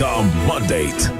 The Mandate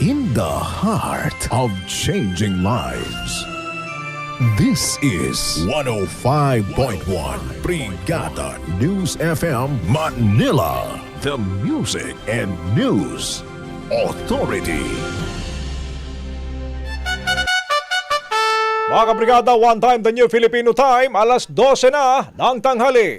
in the heart of changing lives. This is 105.1 Brigada News FM Manila, the music and news authority. Mga kabrigada, one time the new Filipino time, alas 12 na ng tanghali.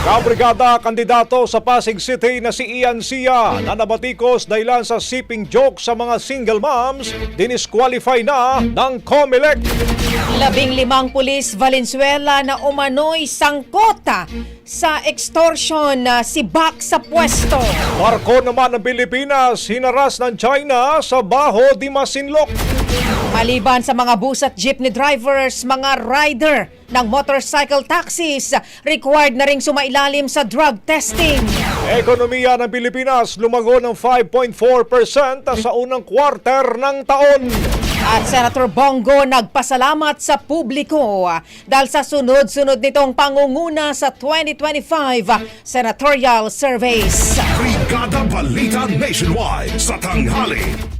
Kabrigada kandidato sa Pasig City na si Ian Sia na nabatikos dahilan sa siping joke sa mga single moms, dinisqualify na ng COMELEC. Labing limang pulis Valenzuela na umano'y sangkota sa extortion na si Bak sa pwesto. Barko naman ng Pilipinas hinaras ng China sa Baho di Masinloc. Maliban sa mga bus at jeepney drivers, mga rider ng motorcycle taxis required na ring sumailalim sa drug testing. Ekonomiya ng Pilipinas lumago ng 5.4% sa unang quarter ng taon. At Senator Bongo nagpasalamat sa publiko dahil sa sunod-sunod nitong pangunguna sa 2025 senatorial surveys. Brigada Balita Nationwide sa tanghali.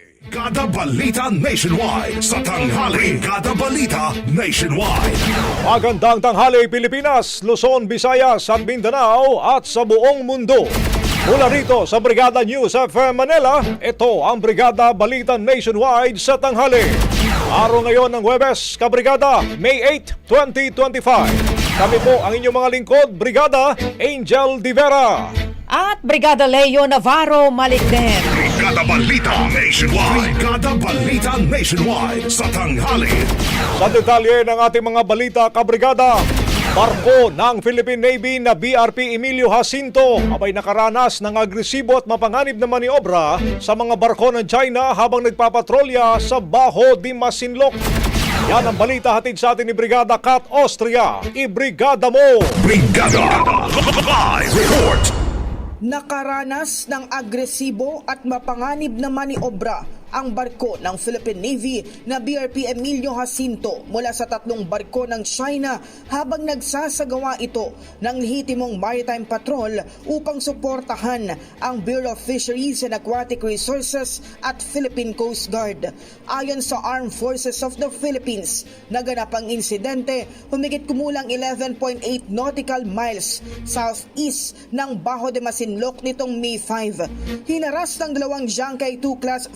Brigada Balita Nationwide sa tanghali. Brigada Balita Nationwide. Magandang tanghali Pilipinas, Luzon, Visayas, San Mindanao at sa buong mundo. Mula rito sa Brigada News FM Manila, ito ang Brigada Balita Nationwide sa tanghali. Araw ngayon ng Webes, Kabrigada, May 8, 2025. Kami po ang inyong mga lingkod, Brigada Angel Divera. At Brigada Leo Navarro Malikden. Brigada Balita Nationwide. Brigada Balita Nationwide sa tanghali. Sa detalye ng ating mga balita, kabrigada, barko ng Philippine Navy na BRP Emilio Jacinto abay nakaranas ng agresibo at mapanganib na maniobra sa mga barko ng China habang nagpapatrolya sa Baho di Masinloc. Yan ang balita hatid sa atin ni Brigada Kat Austria. Ibrigada mo! Brigada Live Report. Nakaranas ng agresibo at mapanganib na maniobra ang barko ng Philippine Navy na BRP Emilio Jacinto mula sa tatlong barko ng China habang nagsasagawa ito ng lehitimong maritime patrol upang suportahan ang Bureau of Fisheries and Aquatic Resources at Philippine Coast Guard. Ayon sa Armed Forces of the Philippines, naganap ang insidente humigit kumulang 11.8 nautical miles southeast ng Bajo de Masinloc nitong May 5. Hinaras ng dalawang Jiangkai 2 class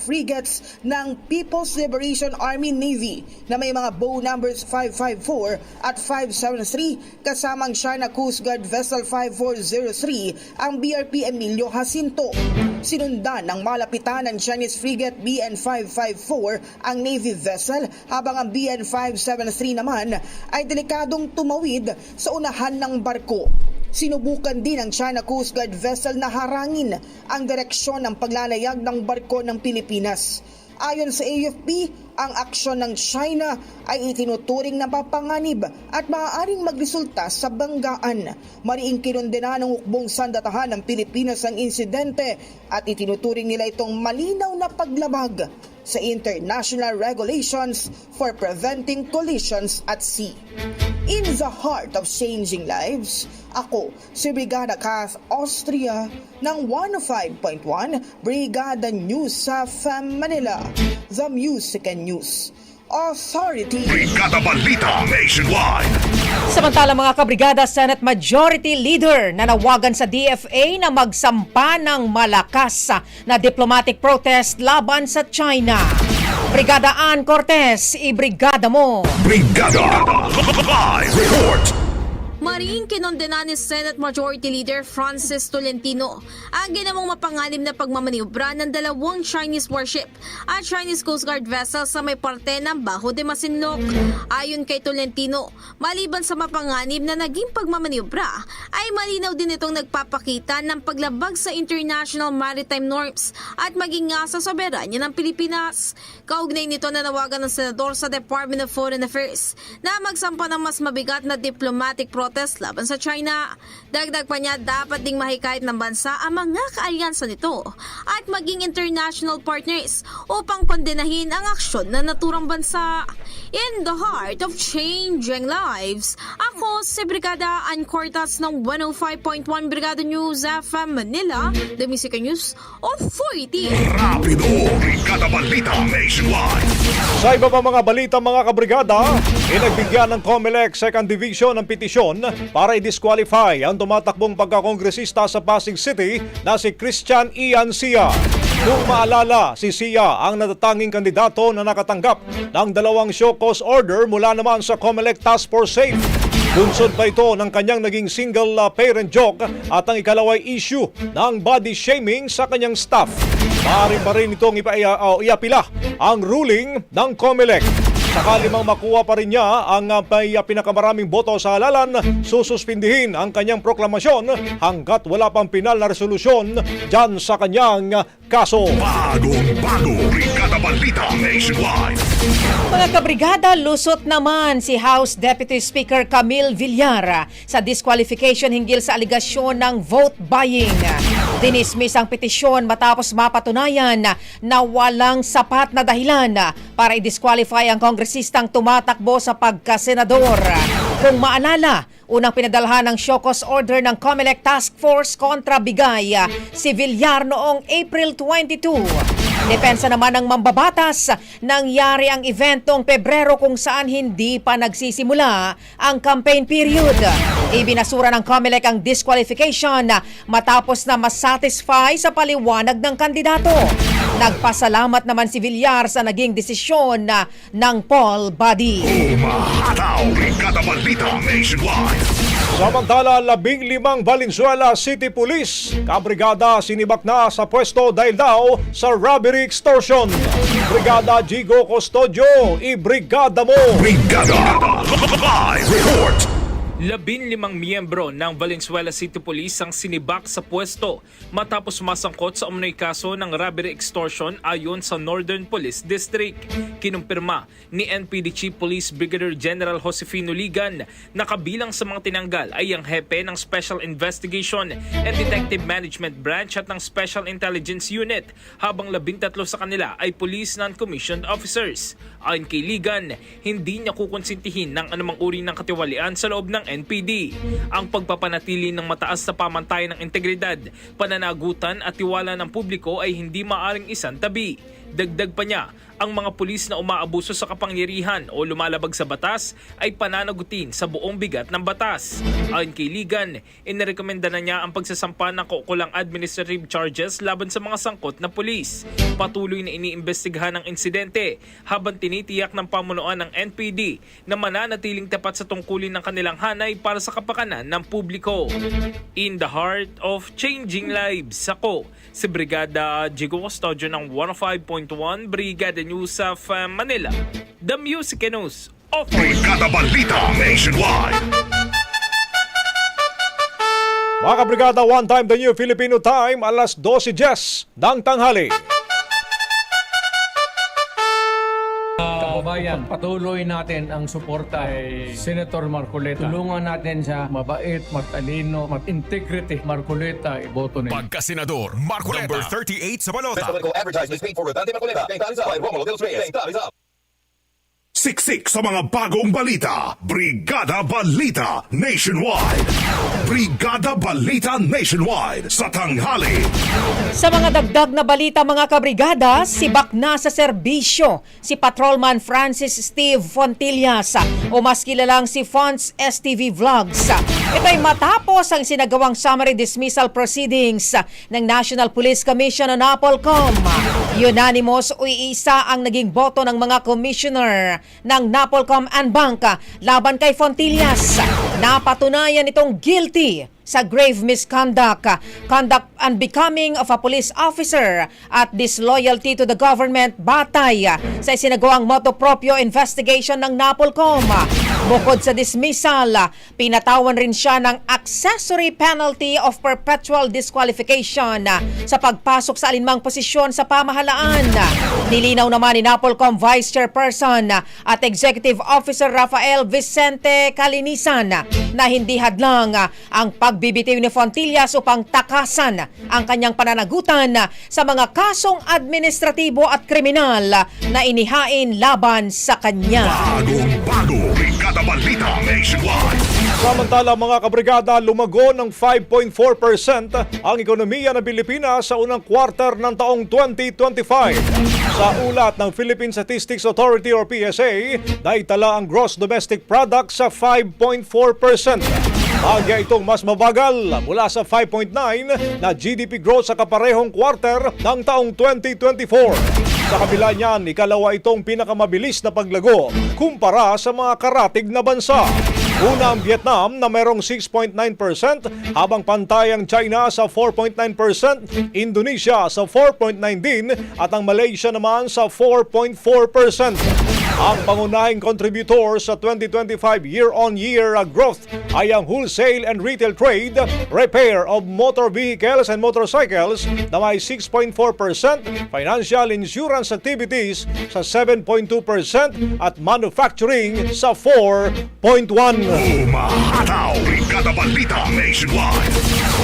frigates ng People's Liberation Army Navy na may mga bow numbers 554 at 573 kasamang China Coast Guard Vessel 5403 ang BRP Emilio Jacinto. Sinundan ng malapitan ng Chinese frigate BN 554 ang Navy vessel habang ang BN 573 naman ay delikadong tumawid sa unahan ng barko. Sinubukan din ng China Coast Guard vessel na harangin ang direksyon ng paglalayag ng barko ng Pilipinas. Ayon sa AFP, ang aksyon ng China ay itinuturing na papanganib at maaaring magresulta sa banggaan. Mariing kinundena ng hukbong sandatahan ng Pilipinas ang insidente at itinuturing nila itong malinaw na paglabag sa international regulations for preventing collisions at sea. In the heart of changing lives, ako si Brigada Kath Austria ng 105.1 Brigada News sa FM Manila, The Music and News Authority. Brigada Balita Nationwide. Samantala mga kabrigada, Senate Majority Leader nanawagan sa DFA na magsampa ng malakas na diplomatic protest laban sa China. Brigada Ann Cortez, ibrigada mo! Brigada Live Report. Mariing kinondena ni Senate Majority Leader Francis Tolentino ang ginamong mapangalim na pagmamaniobra ng dalawang Chinese warship at Chinese Coast Guard vessel sa may parte ng Baho de Masinloc. Ayon kay Tolentino, maliban sa mapanganib na naging pagmamaniobra, ay malinaw din itong nagpapakita ng paglabag sa international maritime norms at maging nga sa soberanya ng Pilipinas. Kaugnay nito nanawagan ng senador sa Department of Foreign Affairs na magsampa ng mas mabigat na diplomatic protest laban sa China. Dagdag pa niya, dapat ding mahikayat ng bansa ang mga kaalyansa nito at maging international partners upang kondenahin ang aksyon ng naturang bansa. In the heart of changing lives, ako si Brigada Ann Cortas ng 105.1 Brigada News FM Manila, The Music News Authority. Rapido. Brigada Balita Nationwide. Sa iba pa mga balita mga kabrigada, inagbigyan ng COMELEC Second Division ng petisyon para i-disqualify ang tumatakbong pagkakongresista sa Pasig City na si Christian Ian Sia. Kung maalala, si Sia ang natatanging kandidato na nakatanggap ng dalawang show cause order mula naman sa COMELEC Task Force SAFE. Bunsod pa ito ng kanyang naging single uh, parent joke at ang ikalaway issue ng body shaming sa kanyang staff. Maaari pa rin itong ipa, uh, iapila ang ruling ng COMELEC. Sakali mang makuha pa rin niya ang uh, may uh, pinakamaraming boto sa halalan, sususpindihin ang kanyang proklamasyon hanggat wala pang pinal na resolusyon dyan sa kanyang uh, kaso. Bagong bago. Brigada Balita Nationwide. Mga kabrigada, lusot naman si House Deputy Speaker Camille Villar sa disqualification hinggil sa aligasyon ng vote buying. Dinismiss ang petisyon matapos mapatunayan na walang sapat na dahilan para i-disqualify ang kongresistang tumatakbo sa pagkasenador. Kung maalala, unang pinadalhan ng Shokos Order ng COMELEC Task Force kontra Bigay si Villar noong April 22. Depensa naman ng mambabatas, nangyari ang event noong Pebrero kung saan hindi pa nagsisimula ang campaign period. Ibinasura ng COMELEC ang disqualification matapos na masatisfy sa paliwanag ng kandidato. Nagpasalamat naman si Villar sa naging desisyon ng poll body. Umahataw, Balita Nationwide. Samantala, labing limang Valenzuela City Police, kabrigada sinibak na sa pwesto dahil daw sa robbery extortion. Brigada Jigo Custodio, i-brigada mo! Brigada Live Report. Labin limang miyembro ng Valenzuela City Police ang sinibak sa pwesto matapos masangkot sa umano'y kaso ng robbery extortion ayon sa Northern Police District. Kinumpirma ni NPD Chief Police Brigadier General Josefino Ligan na kabilang sa mga tinanggal ay ang hepe ng Special Investigation and Detective Management Branch at ng Special Intelligence Unit habang labintatlo sa kanila ay police non-commissioned officers. Ayon kay Ligan, hindi niya kukonsintihin ng anumang uri ng katiwalian sa loob ng NPD. Ang pagpapanatili ng mataas na pamantayan ng integridad, pananagutan at tiwala ng publiko ay hindi maaring isang tabi. Dagdag pa niya, ang mga pulis na umaabuso sa kapangyarihan o lumalabag sa batas ay pananagutin sa buong bigat ng batas. Ayon kay Ligan, inirekomenda na niya ang pagsasampa ng kaukulang administrative charges laban sa mga sangkot na pulis. Patuloy na iniimbestigahan ang insidente habang tinitiyak ng pamunuan ng NPD na mananatiling tapat sa tungkulin ng kanilang hanay para sa kapakanan ng publiko. In the heart of changing lives, ako si Brigada Jigo Custodio ng 105.1 Brigada News of uh, Manila. The Music News of Brigada Balita Nationwide. Mga kabrigada, one time the new Filipino time, alas 12.10 ng tanghali. Kababayan, patuloy natin ang suporta kay Senator Marcoleta. Tulungan natin siya mabait, matalino, mat-integrity. Marcoleta, iboto niya. Pagkasenador Marcoleta. Number 38 sa balota. Political advertisements paid for Rodante Marcoleta. Kay Talizao and Romulo los Reyes. Talizao. Siksik sa mga bagong balita. Brigada Balita Nationwide. Brigada Balita Nationwide sa tanghali. Sa mga dagdag na balita mga kabrigada, sibak na sa serbisyo si Patrolman Francis Steve Fontillas o mas kilalang si Fonts STV Vlogs. Ito ay matapos ang sinagawang summary dismissal proceedings ng National Police Commission o NAPOLCOM. Unanimous o iisa ang naging boto ng mga commissioner ng NAPOLCOM and Bank laban kay Fontillas. Napatunayan itong guilty sa grave misconduct, conduct unbecoming of a police officer at disloyalty to the government batay sa isinagawang moto proprio investigation ng NAPOLCOM. Bukod sa dismissal, pinatawan rin siya ng accessory penalty of perpetual disqualification sa pagpasok sa alinmang posisyon sa pamahalaan. Nilinaw naman ni NAPOLCOM Vice Chairperson at Executive Officer Rafael Vicente Calinisan na hindi hadlang ang pagbibitiw ni Fontillas upang takasan ang kanyang pananagutan sa mga kasong administratibo at kriminal na inihain laban sa kanya. Bagong bago. Brigada Balita Nationwide. Samantala mga kabrigada, lumago ng 5.4% ang ekonomiya ng Pilipinas sa unang quarter ng taong 2025. Sa ulat ng Philippine Statistics Authority or PSA, naitala ang gross domestic product sa 5.4%. Bagya itong mas mabagal mula sa 5.9 na GDP growth sa kaparehong quarter ng taong 2024. Sa kabila niyan, ikalawa itong pinakamabilis na paglago kumpara sa mga karatig na bansa. Una ang Vietnam na merong 6.9% habang pantay ang China sa 4.9%, Indonesia sa 4.9 din at ang Malaysia naman sa 4.4%. Ang pangunahing contributor sa 2025 year-on-year growth ay ang wholesale and retail trade, repair of motor vehicles and motorcycles na may 6.4%, financial insurance activities sa 7.2% at manufacturing sa 4.1%. Umahataw. Brigada Balita Nationwide.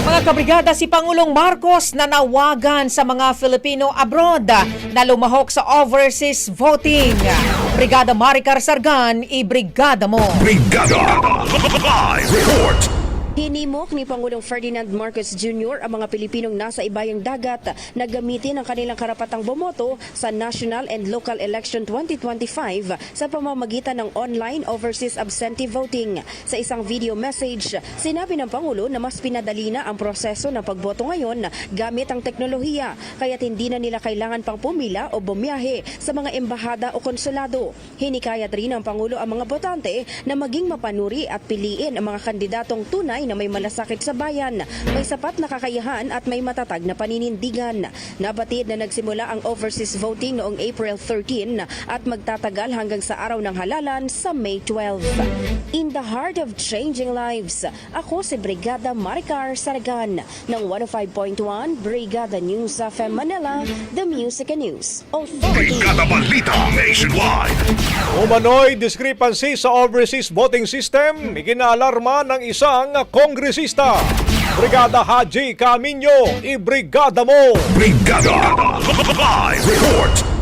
Mga kabrigada, si Pangulong Marcos nanawagan sa mga Filipino abroad na lumahok sa overseas voting. Brigada Maricar Sargan, i-brigada mo. Brigada Live Report. Hinimok ni Pangulong Ferdinand Marcos Jr. ang mga Pilipinong nasa ibayang dagat na gamitin ang kanilang karapatang bumoto sa National and Local Election 2025 sa pamamagitan ng online overseas absentee voting. Sa isang video message, sinabi ng Pangulo na mas pinadali na ang proseso ng pagboto ngayon gamit ang teknolohiya kaya't hindi na nila kailangan pang pumila o bumiyahe sa mga embahada o konsulado. Hinikayat rin ng Pangulo ang mga botante na maging mapanuri at piliin ang mga kandidatong tunay na may malasakit sa bayan, may sapat na kakayahan at may matatag na paninindigan. Nabatid na nagsimula ang overseas voting noong April 13 at magtatagal hanggang sa araw ng halalan sa May 12. In the heart of changing lives, ako si Brigada Maricar Saragan ng 105.1 Brigada News FM Manila, The Music and News Authority. Balita Nationwide. Umano'y discrepancy sa overseas voting system, ikinaalarma ng isang kongresista. Brigada Haji Camino, ibrigada mo! Brigada Live Report.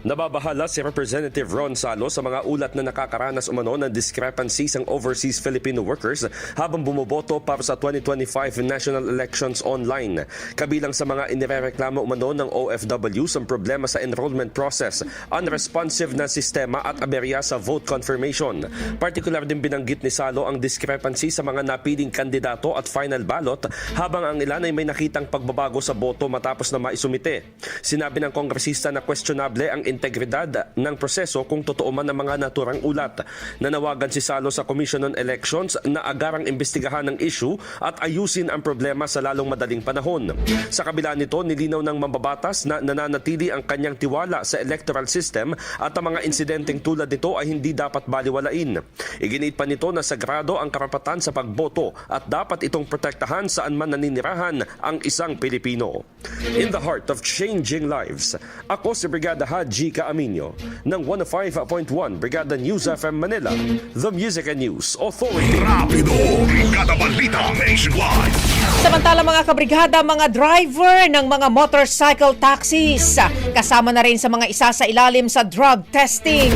Nababahala si Representative Ron Salo sa mga ulat na nakakaranas umano ng discrepancies ang overseas Filipino workers habang bumoboto para sa 2025 national elections online. Kabilang sa mga inirereklamo umano ng OFWs ang problema sa enrollment process, unresponsive na sistema at aberya sa vote confirmation. Partikular din binanggit ni Salo ang discrepancy sa mga napiling kandidato at final ballot habang ang ilan ay may nakitang pagbabago sa boto matapos na maisumite. Sinabi ng kongresista na questionable ang integridad ng proseso kung totoo man ang mga naturang ulat. Nanawagan si Salo sa Commission on Elections na agarang imbestigahan ng issue at ayusin ang problema sa lalong madaling panahon. Sa kabila nito, nilinaw ng mambabatas na nananatili ang kanyang tiwala sa electoral system at ang mga insidenteng tulad nito ay hindi dapat baliwalain. Iginiit pa nito na sagrado ang karapatan sa pagboto at dapat itong protektahan saan man naninirahan ang isang Pilipino. In the heart of changing lives, ako si Brigada Haji Kaaminyo ng 105.1 Brigada News FM Manila, The Music and News Authority. Rapido. Brigada Balita Nationwide. Samantala mga kabrigada, mga driver ng mga motorcycle taxis, kasama na rin sa mga isa sa ilalim sa drug testing.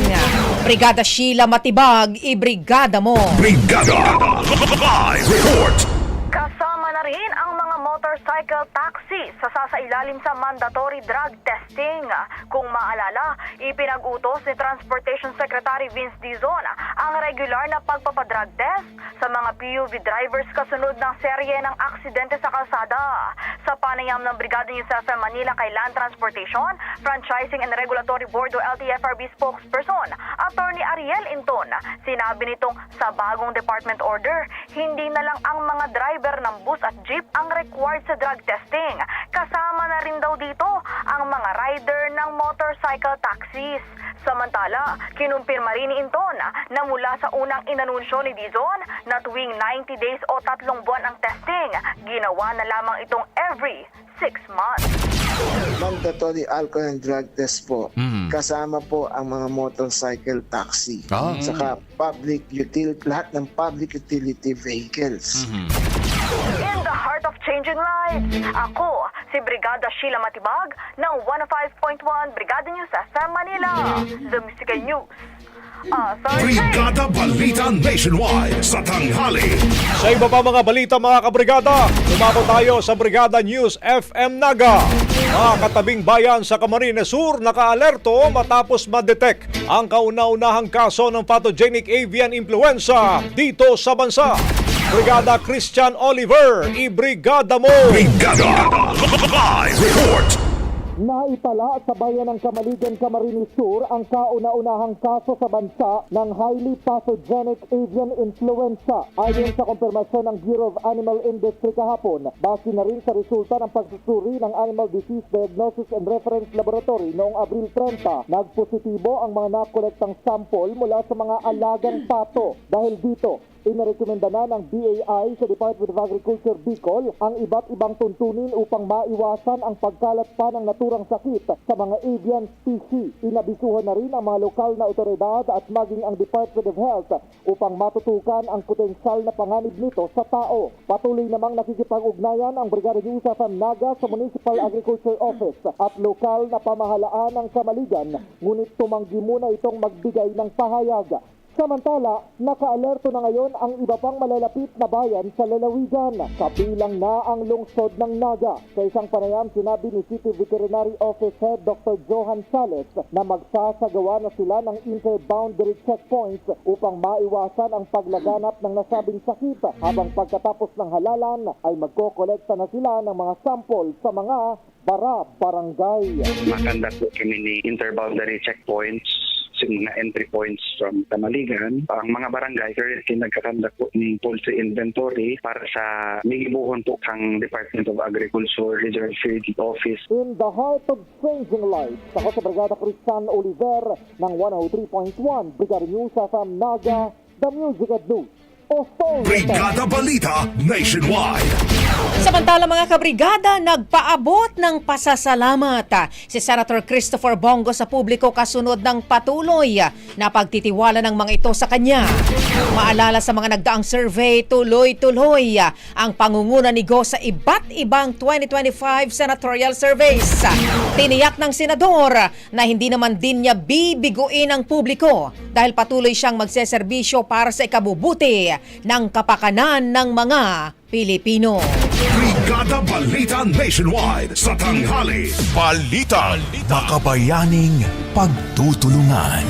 Brigada Sheila Matibag, ibrigada mo. Brigada Live Report. Kasama na rin ang mga motorcycle taxi sa sasailalim sa mandatory drug testing. Kung maalala, ipinag-utos ni Transportation Secretary Vince Dizon ang regular na pagpapadrug test sa mga PUV drivers kasunod ng serye ng aksidente sa kalsada. Sa panayam ng Brigada News FM Manila kay Land Transportation, Franchising and Regulatory Board o LTFRB spokesperson, Attorney Ariel Inton, sinabi nitong sa bagong department order, hindi na lang ang mga driver ng bus at jeep ang required sa drug testing. Kasama na rin daw dito ang mga rider ng motorcycle taxis. Samantala, kinumpirma rin ni Inton na mula sa unang inanunsyo ni Dizon na tuwing 90 days o tatlong buwan ang testing, ginawa na lamang itong every 6 months. mandatory alcohol and drug test po. Kasama po ang mga motorcycle taxi. Ah. Saka public utility, lahat ng public utility vehicles. In changing lives, ako si Brigada Sheila Matibag ng 105.1 Brigada News FM Manila, The Musical News. Authority. Brigada Balita Nationwide sa tanghali. Sa iba pa mga balita mga kabrigada, lumako tayo sa Brigada News FM Naga. Mga katabing bayan sa Camarines Sur nakaalerto matapos ma-detect ang kauna-unahang kaso ng pathogenic avian influenza dito sa bansa. Brigada Christian Oliver, ibrigada mo! Brigada Live Report. Naitala sa bayan ng Kamaligan, Camarines Sur ang kauna-unahang kaso sa bansa ng highly pathogenic avian influenza. Ayon sa kumpirmasyon ng Bureau of Animal Industry kahapon, base na rin sa resulta ng pagsusuri ng Animal Disease Diagnosis and Reference Laboratory noong Abril 30, nagpositibo ang mga nakolektang sample mula sa mga alagang pato. Dahil dito, Inarekomenda na ng BAI sa Department of Agriculture Bicol ang iba't ibang tuntunin upang maiwasan ang pagkalat pa ng naturang sakit sa mga avian species. Inabisuhan na rin ang mga lokal na otoridad at maging ang Department of Health upang matutukan ang potensyal na panganib nito sa tao. Patuloy namang nakikipag-ugnayan ang Brigada News FM Naga sa Municipal Agriculture Office at lokal na pamahalaan ng Kamaligan ngunit tumanggi muna itong magbigay ng pahayag. Samantala, nakaalerto na ngayon ang iba pang malalapit na bayan sa lalawigan, kabilang na ang lungsod ng Naga. Sa isang panayam, sinabi ni City Veterinary Officer Dr. Johan Sales na magsasagawa na sila ng inter-boundary checkpoints upang maiwasan ang paglaganap ng nasabing sakit habang pagkatapos ng halalan ay magkokolekta na sila ng mga sample sa mga bara barangay. Makanda po kami ni interboundary checkpoints sa mga entry points from Tamaligan. Ang mga barangay currently nagkakanda po ng poultry inventory para sa migibuhon po kang Department of Agriculture Reserve Field Office. In the heart of changing lives, ako sa Brigada Cristian Oliver ng 103.1 Brigada News FM Naga, The Music at News. Brigada Balita Nationwide. Samantala mga kabrigada, nagpaabot ng pasasalamat ah, si Senator Christopher Bongo sa publiko kasunod ng patuloy na pagtitiwala ng mga ito sa kanya. Maalala sa mga nagdaang survey, tuloy-tuloy ah, ang pangunguna ni Go sa iba't ibang 2025 senatorial surveys. Tiniyak ng senador na hindi naman din niya bibiguin ang publiko dahil patuloy siyang magseserbisyo para sa ikabubuti ng kapakanan ng mga Pilipino. Brigada Balita Nationwide sa tanghali. Balita. Makabayaning pagtutulungan.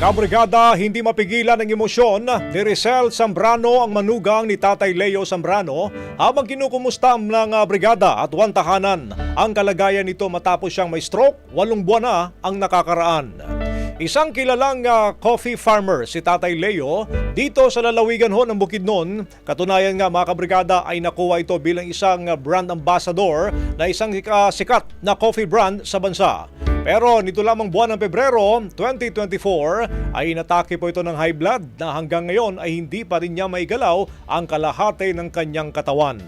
Kabrigada, hindi mapigilan ang emosyon ni Rizal Zambrano ang manugang ni Tatay Leo Zambrano habang kinukumusta ng brigada at wantahanan ang kalagayan nito matapos siyang may stroke, walong buwan na ang nakakaraan. Isang kilalang ah, coffee farmer si Tatay Leo dito sa lalawigan ho ng Bukidnon. Katunayan nga mga kabrigada ay nakuha ito bilang isang ah, brand ambassador na isang ah, sikat na coffee brand sa bansa. Pero nito lamang buwan ng Pebrero 2024 ay inatake po ito ng high blood na hanggang ngayon ay hindi pa rin niya maigalaw ang kalahati ng kanyang katawan.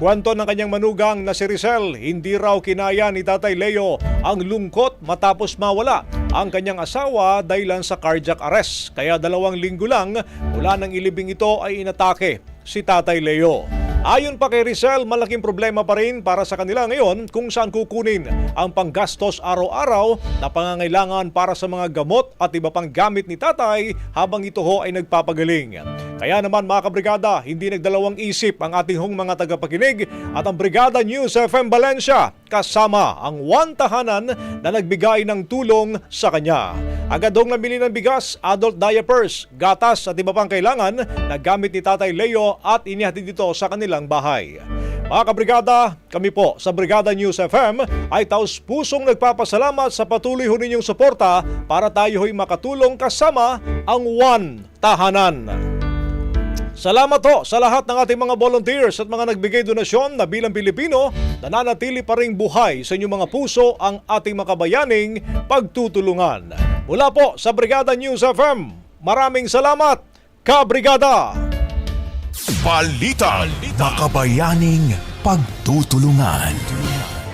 Kwento ng kanyang manugang na si Rizal, hindi raw kinaya ni Tatay Leo ang lungkot matapos mawala ang kanyang asawa dahilan sa cardiac arrest. Kaya dalawang linggo lang mula ng ilibing ito ay inatake si Tatay Leo. Ayon pa kay Rizal, malaking problema pa rin para sa kanila ngayon kung saan kukunin ang panggastos araw-araw na pangangailangan para sa mga gamot at iba pang gamit ni tatay habang ito ho ay nagpapagaling. Kaya naman mga kabrigada, hindi nagdalawang isip ang ating hong mga tagapakinig at ang Brigada News FM Valencia kasama ang one tahanan na nagbigay ng tulong sa kanya. Agad hong nabili ng bigas, adult diapers, gatas at iba pang kailangan na gamit ni Tatay Leo at inihatid dito sa kanilang bahay. Mga kabrigada, kami po sa Brigada News FM ay taos pusong nagpapasalamat sa patuloy ho ninyong suporta para tayo ho'y makatulong kasama ang One Tahanan. Salamat ho sa lahat ng ating mga volunteers at mga nagbigay donasyon na bilang Pilipino nananatili pa ring buhay sa inyong mga puso ang ating makabayaning pagtutulungan. Mula po sa Brigada News FM, maraming salamat, Kabrigada! Balita. Makabayaning pagtutulungan.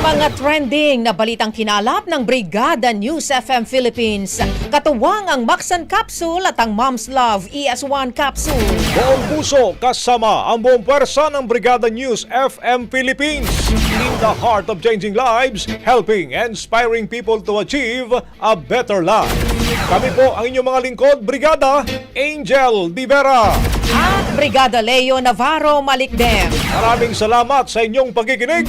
Mga trending na balitang kinalap ng Brigada News FM Philippines. Katuwang ang Maxan Capsule at ang Mom's Love ES1 Capsule. Buong puso kasama ang buong pwersa ng Brigada News FM Philippines. In the heart of changing lives, helping and inspiring people to achieve a better life. Kami po ang inyong mga lingkod, Brigada Angel Divera. At Brigada Leo Navarro Malikdem. Maraming salamat sa inyong pagkikinig.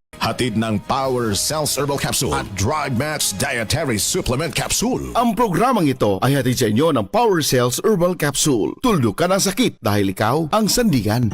Hatid ng Power Cells Herbal Capsule at Drug Match Dietary Supplement Capsule. Ang programang ito ay hatid sa inyo ng Power Cells Herbal Capsule. Tuldok ka ng sakit dahil ikaw ang sandigan.